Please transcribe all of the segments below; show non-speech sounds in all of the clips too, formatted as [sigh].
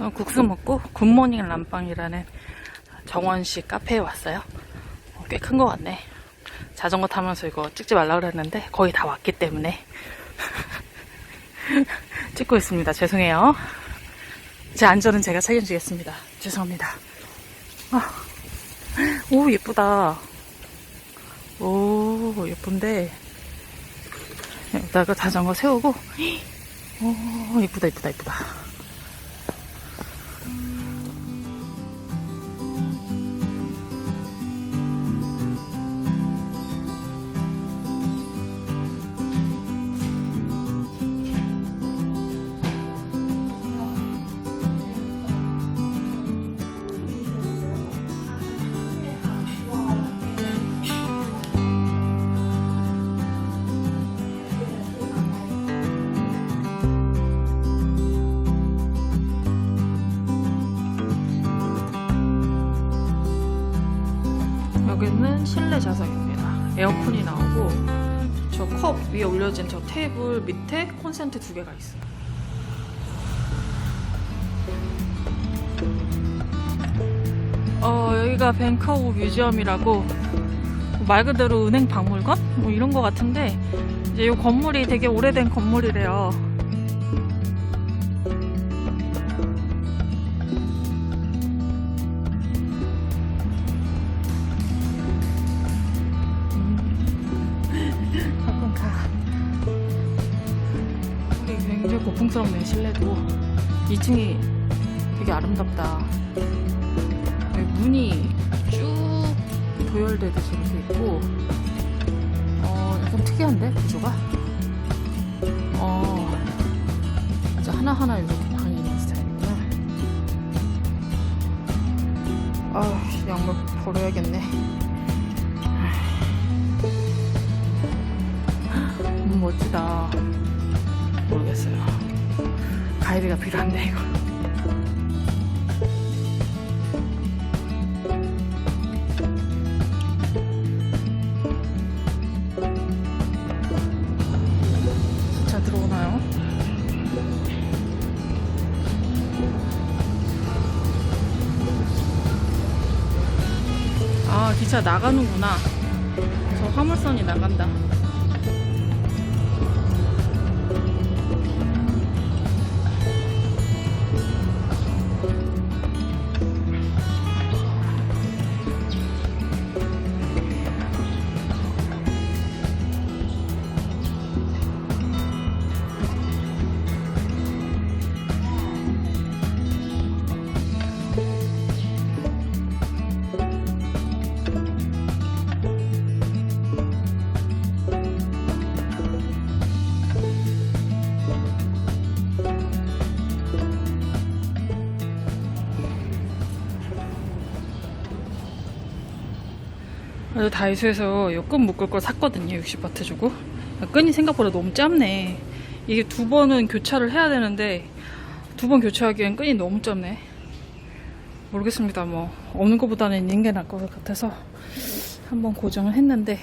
어, 국수 먹고 굿모닝 람빵이라는 정원식 카페에 왔어요. 어, 꽤큰 것 같네. 자전거 타면서 이거 찍지 말라 그랬는데 거의 다 왔기 때문에 [laughs] 찍고 있습니다. 죄송해요. 제 안전은 제가 책임지겠습니다. 죄송합니다. 아, 오 예쁘다. 오 예쁜데 여기다가 자전거 세우고 오 예쁘다 예쁘다 예쁘다. 실내 좌석입니다. 에어컨이 나오고 저 컵 위에 올려진 저 테이블 밑에 콘센트 두 개가 있어요. 어, 여기가 뱅카우 뮤지엄이라고 말 그대로 은행 박물관? 뭐 이런 거 같은데 이제 이 건물이 되게 오래된 건물이래요. 굉장히 고풍스럽네 실내도 2층이 되게 아름답다. 문이 쭉 도열되듯이 이렇게 있고 어 약간 특이한데 구조가? 어 진짜 하나하나 이렇게 방이 있는 스타일이구나. 아 양말 버려야겠네. 음, 멋지다. 가이드가 필요한데, 이거. 기차 들어오나요? 아, 기차 나가는구나. 저 화물선이 나간다. 그래서 다이소에서 요 끈 묶을 걸 샀거든요. 60바트 주고. 끈이 생각보다 너무 짧네. 이게 두 번은 교차를 해야 되는데 두 번 교체하기엔 끈이 너무 짧네. 모르겠습니다. 뭐 없는 것보다는 있는 게 나을 것 같아서 한번 고정을 했는데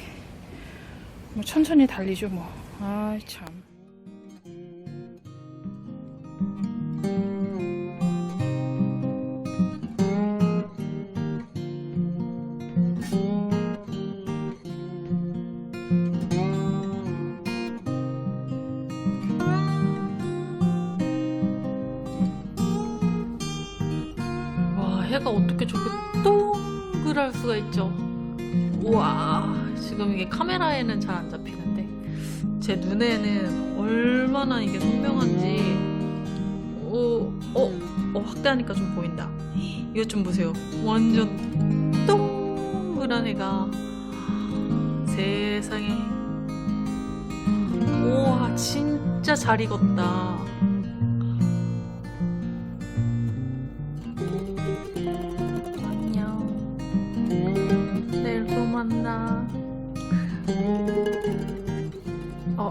뭐 천천히 달리죠 뭐. 아이 참. 해가 어떻게 저렇게 동그랄 수가 있죠? 우와, 지금 이게 카메라에는 잘 안 잡히는데, 제 눈에는 얼마나 이게 선명한지, 오, 어, 어, 확대하니까 좀 보인다. 이것 좀 보세요. 완전 동그란 해가 세상에. 우와, 진짜 잘 익었다.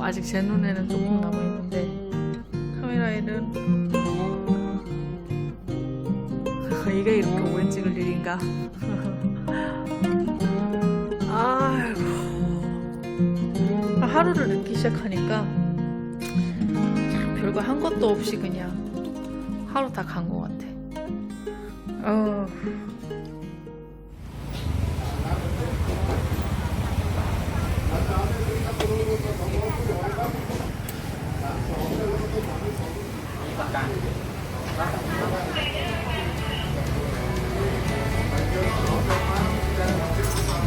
아직 제 눈에는 조금 남아 있는데, 카메라에는. [laughs] 이게 이렇게 오래 찍을 일인가? [laughs] 아이고. 하루를 늦기 시작하니까, 참 별거 한 것도 없이 그냥 하루 다 간 것 같아. 어.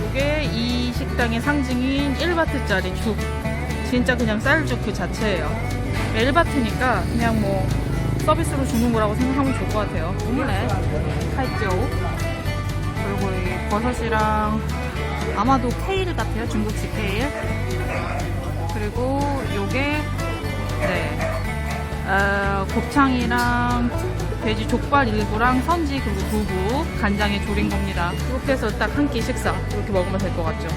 이게 이 식당의 상징인 1바트짜리 죽. 진짜 그냥 쌀죽 그 자체예요. 1바트니까 그냥 뭐 서비스로 주는 거라고 생각하면 좋을 것 같아요. 오믈렛, 칼조, 그리고 이 버섯이랑 아마도 케일 같아요. 중국식 케일. 그리고 요게 네 어, 곱창이랑 돼지 족발 일부랑 선지 그리고 두부 간장에 졸인 겁니다. 이렇게 해서 딱 한 끼 식사 이렇게 먹으면 될 것 같죠.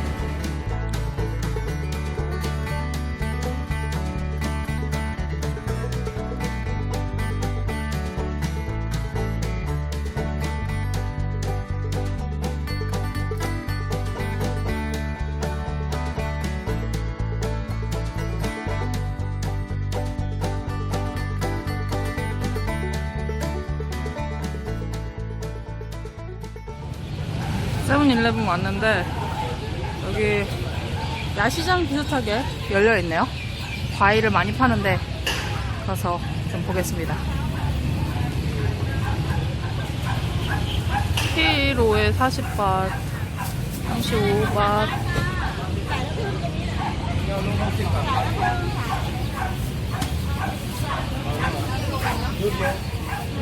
세븐일레븐 왔는데 여기 야시장 비슷하게 열려 있네요. 과일을 많이 파는데 가서 좀 보겠습니다. 키로에 40밭, 35밭.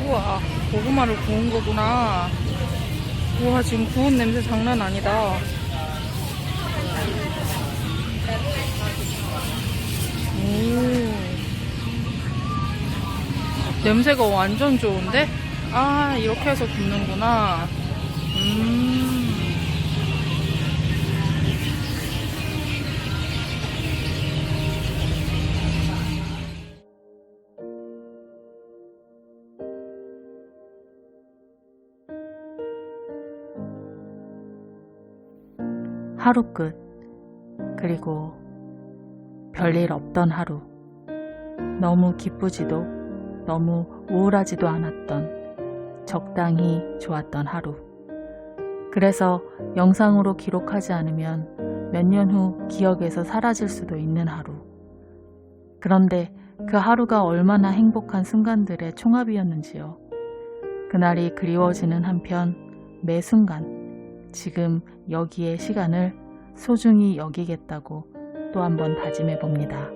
우와, 고구마를 구운 거구나. 우와 지금 구운 냄새 장난 아니다. 오. 냄새가 완전 좋은데? 아 이렇게 해서 굽는구나. 음 하루 끝. 그리고 별일 없던 하루. 너무 기쁘지도 너무 우울하지도 않았던 적당히 좋았던 하루. 그래서 영상으로 기록하지 않으면 몇 년 후 기억에서 사라질 수도 있는 하루. 그런데 그 하루가 얼마나 행복한 순간들의 총합이었는지요. 그날이 그리워지는 한편 매 순간 지금 여기의 시간을 소중히 여기겠다고 또 한번 다짐해 봅니다.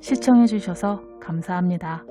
시청해 주셔서 감사합니다.